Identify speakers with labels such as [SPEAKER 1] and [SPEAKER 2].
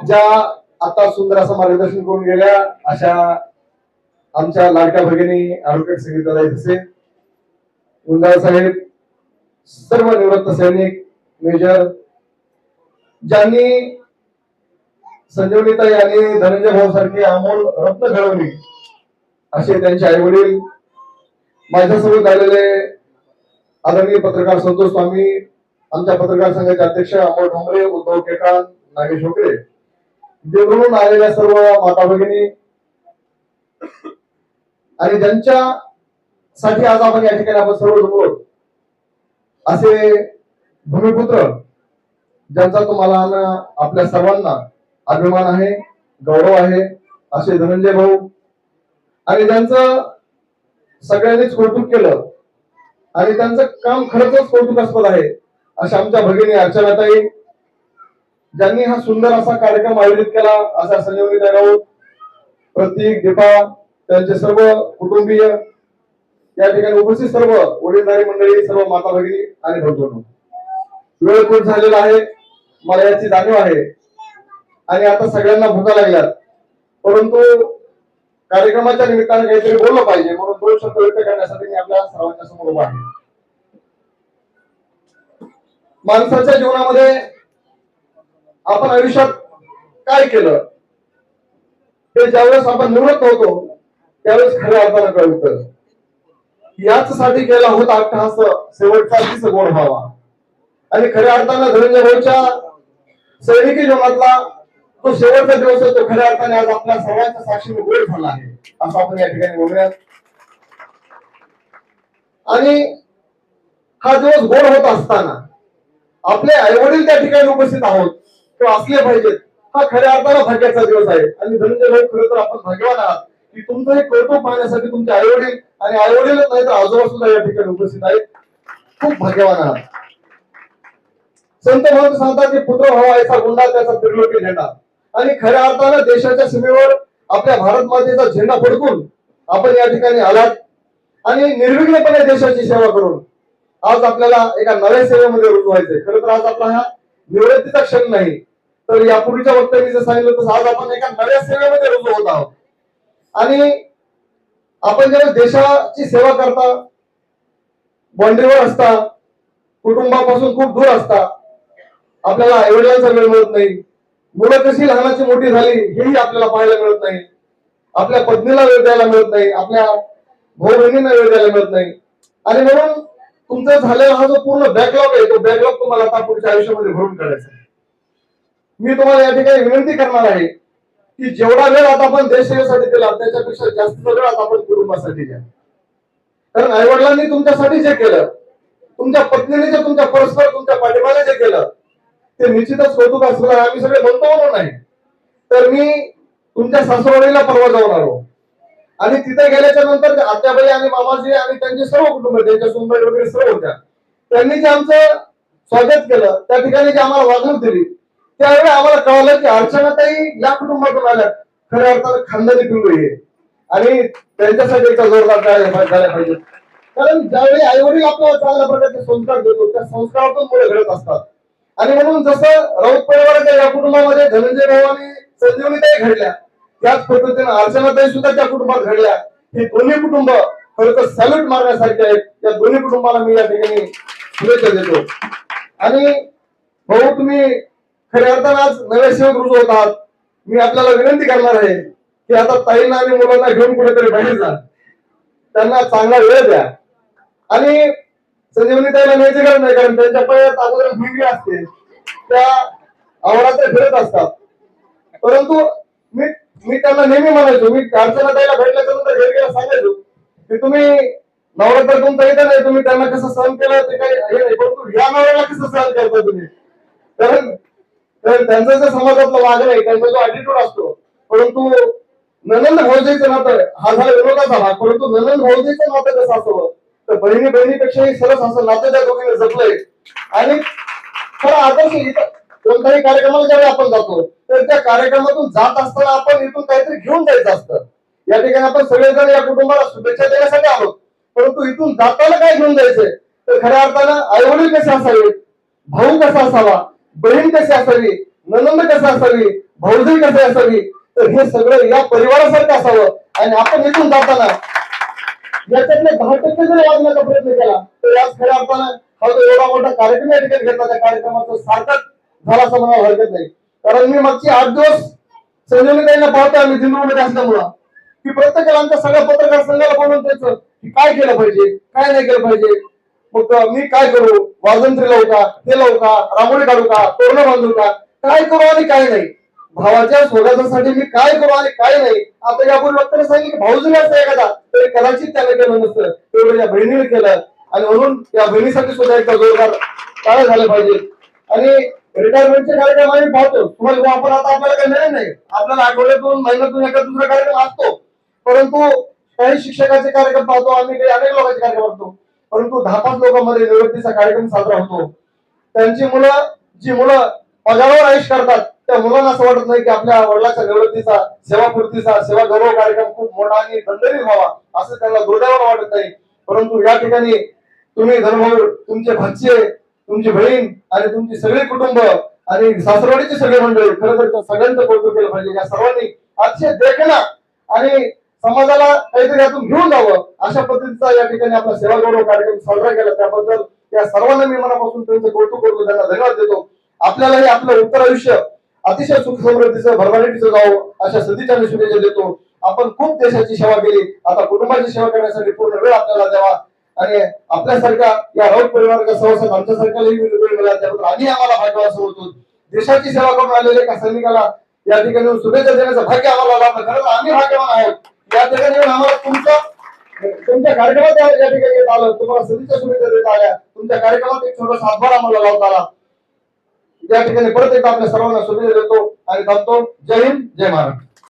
[SPEAKER 1] ज्या आता सुंदर असं मार्गदर्शन करून गेल्या अशा आमच्या लाडक्या भगिनी ऍडव्होकेट संगीताला जसे गुंजाळ साहेब सर्व निवृत्त सैनिक मेजर ज्यांनी संजीवनीताई आणि धनंजय भाऊ सारखी अमोल रत्न घडवली असे त्यांचे आई वडील माझ्यासोबत आलेले आदरणीय पत्रकार संतोष स्वामी आमच्या पत्रकार संघाचे अध्यक्ष अमोल ठोंबरे उद्धव केकान नागेश होकरे देवरून आलेल्या सर्व माता भगिनी आणि ज्यांच्या साठी आज आपण या ठिकाणी आपण सर्व जमलो असे भूमिपुत्र ज्यांचा तुम्हाला आपल्या सर्वांना अभिमान आहे गौरव आहे असे धनंजय भाऊ आणि ज्यांचं सगळ्यांनीच कौतुक केलं आणि त्यांचं काम खरंच कौतुकास्पद आहे अशा आमच्या भगिनी अर्चनाताई ज्यांनी हा सुंदर असा कार्यक्रम आयोजित केला असा संजीवनी राऊत प्रतीक दीपा त्यांचे सर्व कुटुंबीय या ठिकाणी उपस्थित सर्व वडीलधारी मंडळी सर्व माता भगिनी आणि बंधूंनो वेळ खूप झालेला आहे. मला याची जाणीव आहे. आणि आता सगळ्यांना भुका लागल्यात. परंतु कार्यक्रमाच्या निमित्ताने काहीतरी बोललं पाहिजे म्हणून दोन शब्द व्यक्त करण्यासाठी मी आपल्या सर्वांच्या समोर उभा आहे. माणसाच्या जीवनामध्ये आपण आयुष्यात काय केलं? ते ज्यावेळेस आपण निवृत्त होतो त्यावेळेस खऱ्या अर्थानं कळतं. याच साठी केला होता अट्टहास शेवटचा दिस गोड व्हावा. आणि खऱ्या अर्थानं धनंजय भाऊच्या सैनिकी जीवनातला तो शेवटचा दिवस होतो. तो खऱ्या अर्थाने आज आपल्या सर्वांच्या साक्षीने गोड झाला आहे. असं आपण या ठिकाणी बोलूयात. आणि हा दिवस गोड होत असताना आपले आई वडील त्या ठिकाणी उपस्थित आहोत. तो असले पाहिजेत. हा खऱ्या अर्थाला भाग्याचा दिवस आहे. आणि धनंजय भाऊ खरं तर आपण भाग्यवान आहात. की तुमचं हे कौतुक पाहण्यासाठी तुमचे आई वडील आणि आईवडीलच नाही तर आजोबा सुद्धा या ठिकाणी उपस्थित आहेत. खूप भाग्यवान आहात. संत महंत सांगतात की पुत्र व्हावा ऐसा गुंडा त्याचा त्रिलोकी झेंडा. आणि खऱ्या अर्थानं देशाच्या सीमेवर आपल्या भारत मातेचा झेंडा फडकून आपण या ठिकाणी आलात. आणि निर्विघ्नपणे देशाची सेवा करून आज आपल्याला एका नव्या सेवेमध्ये रुजू व्हायचंय खरं तर आज आपला हा निवृत्तीचा क्षण नाही. तर यापूर्वीच्या वक्तव्य जर सांगितलं तसं आज आपण एका नव्या सेवेमध्ये रुजू होत आहोत. आणि आपण ज्यावेळेस देशाची सेवा करता बाँड्रीवर असता कुटुंबापासून खूप दूर असता आपल्याला आईवडिलांचा वेळ मिळत नाही मुलं कशी लहानाची मोठी झाली हेही आपल्याला पाहायला मिळत नाही आपल्या पत्नीला वेळ द्यायला मिळत नाही आपल्या भाऊ बहिणींना वेळ द्यायला मिळत नाही. आणि म्हणून तुमचा झालेला हा जो पूर्ण बॅकलॉग आहे तो बॅकलॉग तुम्हाला आता पुढच्या आयुष्यामध्ये भरून काढायचा मी तुम्हाला या ठिकाणी विनंती करणार आहे की जेवढा वेळ आता आपण देशसेवेसाठी दिला त्याच्यापेक्षा जास्त वेळ आता आपण कुटुंबासाठी द्या. कारण आई वडिलांनी तुमच्यासाठी जे केलं तुमच्या पत्नीने जे तुमच्या परस्पर तुमच्या पाठिंबाने जे केलं ते निश्चितच कौतुक असलं आहे. आम्ही सगळे म्हणतो म्हणून नाही तर मी तुमच्या सासरवाडीला परवा जाऊन आलो. आणि तिथे गेल्याच्यानंतर आत्याबाई आणि मामाजी आणि त्यांचे सर्व कुटुंब त्यांच्या सुनबाई वगैरे सर्व होत्या. त्यांनी जे आमचं स्वागत केलं त्या ठिकाणी जी आम्हाला वागणूक दिली त्यावेळी आम्हाला कळलं की अर्चनाताई या कुटुंबातून आल्या. खऱ्या अर्थानं खानदानी पिंगळी हे आणि त्यांच्यासाठी एका जोरदार झाल्या पाहिजे. कारण ज्यावेळी आईवडील आपल्याला चांगल्या प्रकारचे संस्कार देतो त्या संस्कारातून मुलं घडत असतात. आणि म्हणून जसं राऊत परिवाराच्या या कुटुंबामध्ये धनंजय भाऊ आणि संजीवनीताई घडल्या त्याच पद्धतीने अर्चनाताई सुद्धा त्या कुटुंबात घडल्या. हे दोन्ही कुटुंब खरं तर सॅल्यूट मारण्यासारखे आहेत. त्या दोन्ही कुटुंबाला मी या ठिकाणी शुभेच्छा देतो. आणि भाऊ तुम्ही खऱ्या अर्थानं आज नव्या सेवक रुजू होतात. मी आपल्याला विनंती करणार आहे की आता ताईंना आणि मुलांना घेऊन कुठेतरी बाहेर जा. त्यांना चांगला वेळ द्या. आणि संजीवनी ताईला न्यायची गरज नाही कारण त्यांच्या पायात अगोदर भिंगी असते. त्या आवडात फिरत असतात. परंतु मी मी त्यांना नेहमी म्हणायचो मी अर्चना ताईला भेटल्याच्या नंतर घरी गेला सांगायचो की तुम्ही नवरात्र तुमचा येत नाही तुम्ही त्यांना कसं सहन केलं ते काही हे नाही परंतु या नवऱ्याला कसं सहन करता तुम्ही? कारण तर त्यांचं जे समाजातलं वागणं आहे त्यांचा जो अटिट्यूड असतो परंतु ननंद भाऊजीचं नातं हा झाला विरोधाचा भाग परंतु ननंद भाऊजीचं नातं कसं असावं तर बहिणी बहिणीपेक्षाही सरस असं नातं त्या दोघीने जपलंय. आणि खरं आदर्श इथं कोणत्याही कार्यक्रमाला ज्यावेळी आपण जातो तर त्या कार्यक्रमातून जात असताना आपण इथून काहीतरी घेऊन जायचं असतं. या ठिकाणी आपण सगळेजण या कुटुंबाला शुभेच्छा देण्यासाठी आलो परंतु इथून जाताना काय घेऊन जायचंय? तर खऱ्या अर्थानं आईवडील कसे असावेत? भाऊ कसा असावा? बहीण कशी असावी? ननंद कसा असावी? भाऊजी कसे असावी? तर हे सगळं या परिवारासारखं असावं. आणि आपण इथून जाताना याच्यातले दहा टक्के जरी वाजण्याचा प्रयत्न केला तर याच खऱ्या अर्थानं हा जो एवढा मोठा कार्यक्रम या ठिकाणी घेतला त्या कार्यक्रमाचं सार्थक झाला असं म्हणायला हरकत नाही. कारण मी मागचे आठ दिवस संजयताईंना पाहतो आम्ही जिंदूमध्ये असल्यामुळं. की प्रत्येकाला आमच्या सगळ्या पत्रकार संघाला बोलून त्याचं की काय केलं पाहिजे काय नाही केलं पाहिजे. मग मी काय करू? वाजंत्री लावू का? ते लावू का? रांगोळी काढू का? तोरणं बांधू का? काय करू आणि काय नाही? भावाच्या स्वराजासाठी मी काय करू आणि काय नाही? आता यापूर्वी वक्ताने सांगितलं की भाऊ जरी असतं एखादा तरी कदाचित त्याने केलं नसतं. तेवढं या बहिणीने केलं. आणि म्हणून या बहिणीसाठी सुद्धा एकदा जोरदार काय झालं पाहिजे. आणि रिटायरमेंटचे कार्यक्रम आम्ही पाहतो. तुम्हाला आपण आता आपल्याला काही मिळत नाही. आपल्याला आठवड्यातून महिन्यातून एका दुसरा कार्यक्रम असतो. परंतु काही शिक्षकाचे कार्यक्रम पाहतो. आम्ही काही अनेक लोकांचे कार्यक्रम पाहतो परंतु दहा पाच लोकांमध्ये निवृत्तीचा कार्यक्रम साजरा होतो. त्यांची मुलं जी मुलं पगारावर आयुष करतात त्या मुलांना असं वाटत नाही की आपल्या वडिलांच्या निवृत्तीचा सेवापूर्तीचा सेवा गौरव कार्यक्रम खूप मोठा आणि दंडनीत व्हावा असं त्यांना दुर्दैवाला वाटत नाही. परंतु या ठिकाणी तुम्ही धर्मभाऊ तुमचे भाचे तुमची बहीण आणि तुमची सगळी कुटुंब आणि सासरवाडीची सगळी मंडळी खरं तर सगळ्यांचं कौतुक केलं पाहिजे. या सर्वांनी अतिशय देखणा आणि समाजाला काहीतरी यातून घेऊन जावं. अशा पद्धतीचा या ठिकाणी आपला सेवा गौरव कार्यक्रम साजरा केला. त्याबद्दल या सर्वांना मी मनापासून त्यांचं कौतुक करतो त्यांना धन्यवाद देतो. आपल्यालाही आपलं उत्तर आयुष्य अतिशय सुख समृद्धीचं भरभराटीचं जावं अशा सदीच्या शुभेच्छा देतो. आपण खूप देशाची सेवा केली. आता कुटुंबाची सेवा करण्यासाठी पूर्ण वेळ आपल्याला द्यावा. आणि आपल्यासारख्या या राऊत परिवाराच्या सहवासात आमच्यासारख्यालाही वेळ मिळाला. त्याबद्दल आम्ही आम्हाला भाग्य असं होतो देशाची सेवा करून आलेल्या एका सैनिकाला या ठिकाणी शुभेच्छा देण्याचं भाग्य आम्हाला लाभलं. खरं आम्ही भाग्यवान आहोत. या ठिकाणी आम्हाला तुमच्या तुमच्या कार्यक्रमात या ठिकाणी येत आलं. तुम्हाला सदिच्छा शुभेच्छा देत आल्या. तुमच्या कार्यक्रमात एक छोटासा हातभार आम्हाला लावता आला. या ठिकाणी परत एकदा आपल्या सर्वांना शुभेच्छा देतो आणि थांबतो. जय हिंद जय महाराष्ट्र.